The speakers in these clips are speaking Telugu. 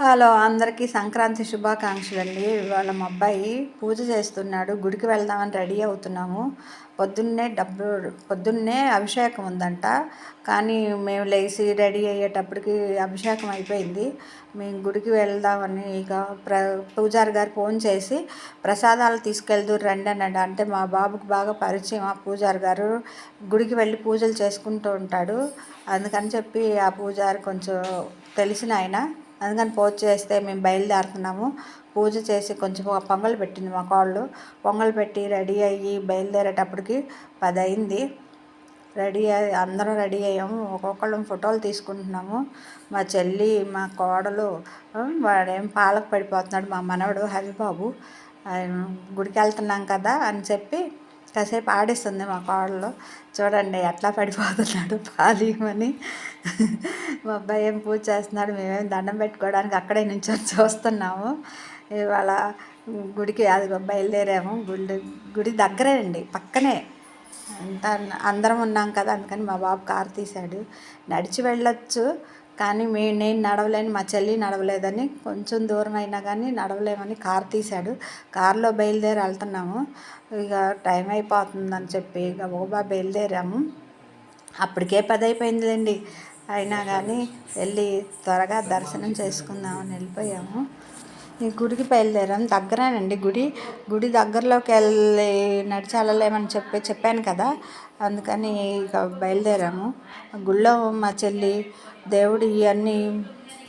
హలో అందరికీ సంక్రాంతి శుభాకాంక్షలు అండి ఇవాళ మా అబ్బాయి పూజ చేస్తున్నాడు గుడికి వెళ్దామని రెడీ అవుతున్నాము. పొద్దున్నే డబ్బు పొద్దున్నే అభిషేకం ఉందంట. కానీ మేము లేచి రెడీ అయ్యేటప్పటికి అభిషేకం అయిపోయింది. మేము గుడికి వెళ్దామని ఇక ప్ర పూజారి గారు ఫోన్ చేసి ప్రసాదాలు తీసుకెళ్దు రండి అన్నాడు. అంటే మా బాబుకి బాగా పరిచయం ఆ పూజారి గారు. గుడికి వెళ్ళి పూజలు చేసుకుంటూ ఉంటాడు. అందుకని చెప్పి ఆ పూజారి కొంచెం తెలిసిన ఆయన. అందుకని పూజ చేస్తే మేము బయలుదేరుతున్నాము. పూజ చేసి కొంచెం పొంగల్ పెట్టింది మా కాళ్ళు. పొంగల్ పెట్టి రెడీ అయ్యి బయలుదేరేటప్పటికి పది అయింది రెడీ అయ్యి అందరం రెడీ అయ్యాము. ఒక్కొక్కళ్ళం ఫోటోలు తీసుకుంటున్నాము. మా చెల్లి మా కోడలు వాడేం పాలకు పడిపోతున్నాడు మా మనవడు హరిబాబు. గుడికి వెళ్తున్నాం కదా అని చెప్పి కాసేపు ఆడిస్తుంది మా కోడలో చూడండి ఎట్లా పడిపోతున్నాడు పాలీమని మా అబ్బాయి ఏం పూజ చేస్తున్నాడు మేమేం దండం పెట్టుకోవడానికి అక్కడే నుంచి చూస్తున్నాము. ఇవాళ గుడికి అది బయలుదేరాము. గుడి గుడి దగ్గరే అండి పక్కనే. అంత అందరం ఉన్నాం కదా అందుకని మా బాబు కారు తీశాడు. నడిచి వెళ్ళొచ్చు. కానీ మే నేను నడవలేను మా చెల్లి నడవలేదని కొంచెం దూరం అయినా కానీ నడవలేమని కార్ తీశాడు. కారులో బయలుదేరి వెళ్తున్నాము. ఇక టైం అయిపోతుందని చెప్పి ఇక ఓబా బయలుదేరాము. అప్పటికే పది అయిపోయిందిలేండి. అయినా కానీ వెళ్ళి త్వరగా దర్శనం చేసుకుందామని వెళ్ళిపోయాము. గుడికి బయలుదేరాం. దగ్గరేనండి గుడి. గుడి దగ్గరలోకి వెళ్ళి నడిచి చెప్పి చెప్పాను కదా అందుకని ఇక బయలుదేరాము. గుళ్ళో మా చెల్లి దేవుడి ఇవన్నీ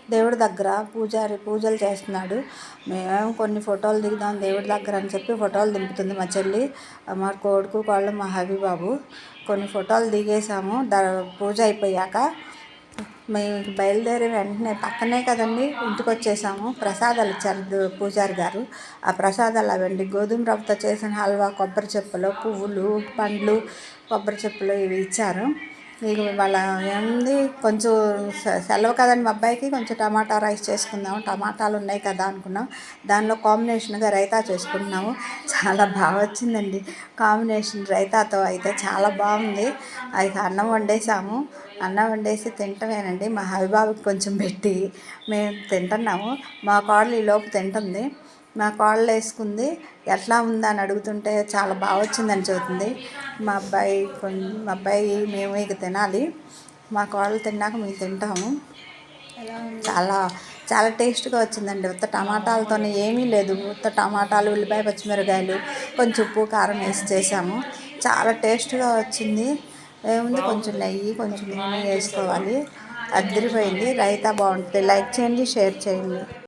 దేవుడి దగ్గర పూజారి పూజలు చేస్తున్నాడు. మేము కొన్ని ఫోటోలు దిగుదాం దేవుడి దగ్గర అని చెప్పి ఫోటోలు దింపుతుంది మా చెల్లి మా కొడుకు కోళ్ళు మా హబీబాబు. కొన్ని ఫోటోలు దిగేసాము. ద పూజ అయిపోయాక మేము బయలుదేరి వెంటనే పక్కనే కదండి ఇంటికి వచ్చేసాము ప్రసాదాలు ఇచ్చారు పూజారి గారు. ఆ ప్రసాదాలు అవండి గోధుమ రవ్వతో చేసిన హల్వా కొబ్బరి చెప్పులు పువ్వులు పండ్లు కొబ్బరి చెప్పులు ఇవి ఇచ్చారు. ఇక వాళ్ళ ఏముంది? కొంచెం సెలవు కదండి మా అబ్బాయికి? కొంచెం టమాటా రైస్ చేసుకుందాం. టమాటాలు ఉన్నాయి కదా అనుకున్నాం. దానిలో కాంబినేషన్గా రైతా చేసుకుంటున్నాము. చాలా బాగా వచ్చిందండి. కాంబినేషన్ రైతాతో అయితే చాలా బాగుంది. అయితే అన్నం వండేసాము. అన్నం వండేసి తింటమేనండి. మా హవిబాబుకి కొంచెం పెట్టి మేము తింటున్నాము. మా కోడలు ఈ లోపు తింటుంది. మా కోడలు వేసుకుంది. ఎట్లా ఉందని అడుగుతుంటే చాలా బాగా వచ్చిందని చెబుతుంది. మా అబ్బాయి మా అబ్బాయి మేము ఇక తినాలి. మా కోడలు తిన్నాక మేము తింటాము. చాలా చాలా టేస్ట్గా వచ్చిందండి. ఉత్త టమాటాలతో ఏమీ లేదు. ఉత్త టమాటాలు ఉల్లిపాయ పచ్చిమిరకాయలు కొంచెం ఉప్పు కారం వేసి చేసాము. చాలా టేస్ట్గా వచ్చింది. ఏముంది? కొంచెం నెయ్యి కొంచెం నూనె వేసుకోవాలి. అద్దరిపోయింది రైతా బాగుంటుంది. లైక్ చేయండి షేర్ చేయండి.